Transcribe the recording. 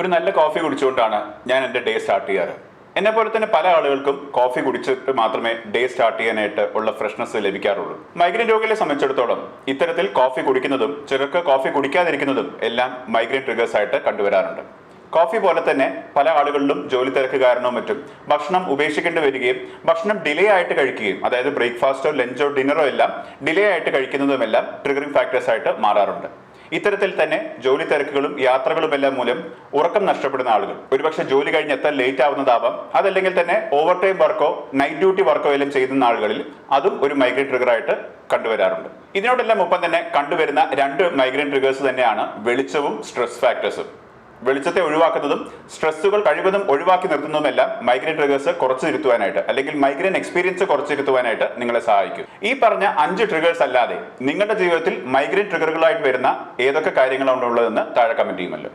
ഒരു നല്ല കോഫി കുടിച്ചുകൊണ്ടാണ് ഞാൻ എന്റെ ഡേ സ്റ്റാർട്ട് ചെയ്യാറ്. എന്നെ പോലെ തന്നെ പല ആളുകൾക്കും കോഫി കുടിച്ചിട്ട് മാത്രമേ ഡേ സ്റ്റാർട്ട് ചെയ്യാനായിട്ട് ഉള്ള ഫ്രഷ്നസ് ലഭിക്കാറുള്ളൂ. മൈഗ്രെയിൻ രോഗികളെ സംബന്ധിച്ചിടത്തോളം ഇത്തരത്തിൽ കോഫി കുടിക്കുന്നതും ചിലർക്ക് കോഫി കുടിക്കാതിരിക്കുന്നതും എല്ലാം മൈഗ്രെയിൻ ട്രിഗേഴ്സ് ആയിട്ട് കണ്ടുവരാറുണ്ട്. കോഫി പോലെ തന്നെ പല ആളുകളിലും ജോലി തിരക്ക് കാരണവും മറ്റും ഭക്ഷണം ഉപേക്ഷിക്കേണ്ടി വരികയും ഭക്ഷണം ഡിലേ ആയിട്ട് കഴിക്കുകയും അതായത് ബ്രേക്ക്ഫാസ്റ്റോ ലഞ്ചോ ഡിന്നറോ എല്ലാം ഡിലേ ആയിട്ട് കഴിക്കുന്നതുമെല്ലാം ട്രിഗറിംഗ് ഫാക്ടേഴ്സ് ആയിട്ട് മാറാറുണ്ട്. ഇത്തരത്തിൽ തന്നെ ജോലി തിരക്കുകളും യാത്രകളും എല്ലാം മൂലം ഉറക്കം നഷ്ടപ്പെടുന്ന ആളുകൾ. ഒരുപക്ഷെ ജോലി കഴിഞ്ഞ് എത്താൻ ലേറ്റ് ആവുന്നതാവാം. അതല്ലെങ്കിൽ തന്നെ ഓവർ ടൈം വർക്കോ നൈറ്റ് ഡ്യൂട്ടി വർക്കോ എല്ലാം ചെയ്യുന്ന ആളുകളിൽ അതും ഒരു മൈഗ്രൈൻ ട്രിഗർ ആയിട്ട് കണ്ടുവരാറുണ്ട്. ഇതിനോടെല്ലാം ഒപ്പം തന്നെ കണ്ടുവരുന്ന രണ്ട് മൈഗ്രൈൻ ട്രിഗേഴ്സ് തന്നെയാണ് വെളിച്ചവും സ്ട്രെസ് ഫാക്ടേഴ്സും വെളിച്ചത്തെ ഒഴിവാക്കുന്നതും സ്ട്രെസ്സുകൾ കഴിവതും ഒഴിവാക്കി നിർത്തുന്നതുമെല്ലാം മൈഗ്രെയിൻ ട്രിഗേഴ്സ് കുറച്ചിരുത്തുവാനായിട്ട് അല്ലെങ്കിൽ മൈഗ്രെയിൻ എക്സ്പീരിയൻസ് കുറച്ചിരുത്തുവാനായിട്ട് നിങ്ങളെ സഹായിക്കും. ഈ പറഞ്ഞ അഞ്ച് ട്രിഗേഴ്സ് അല്ലാതെ നിങ്ങളുടെ ജീവിതത്തിൽ മൈഗ്രെയിൻ ട്രിഗറുകളായിട്ട് വരുന്ന ഏതൊക്കെ കാര്യങ്ങളാണ് ഉള്ളതെന്ന് താഴെ കമന്റ് ചെയ്യുമല്ലോ.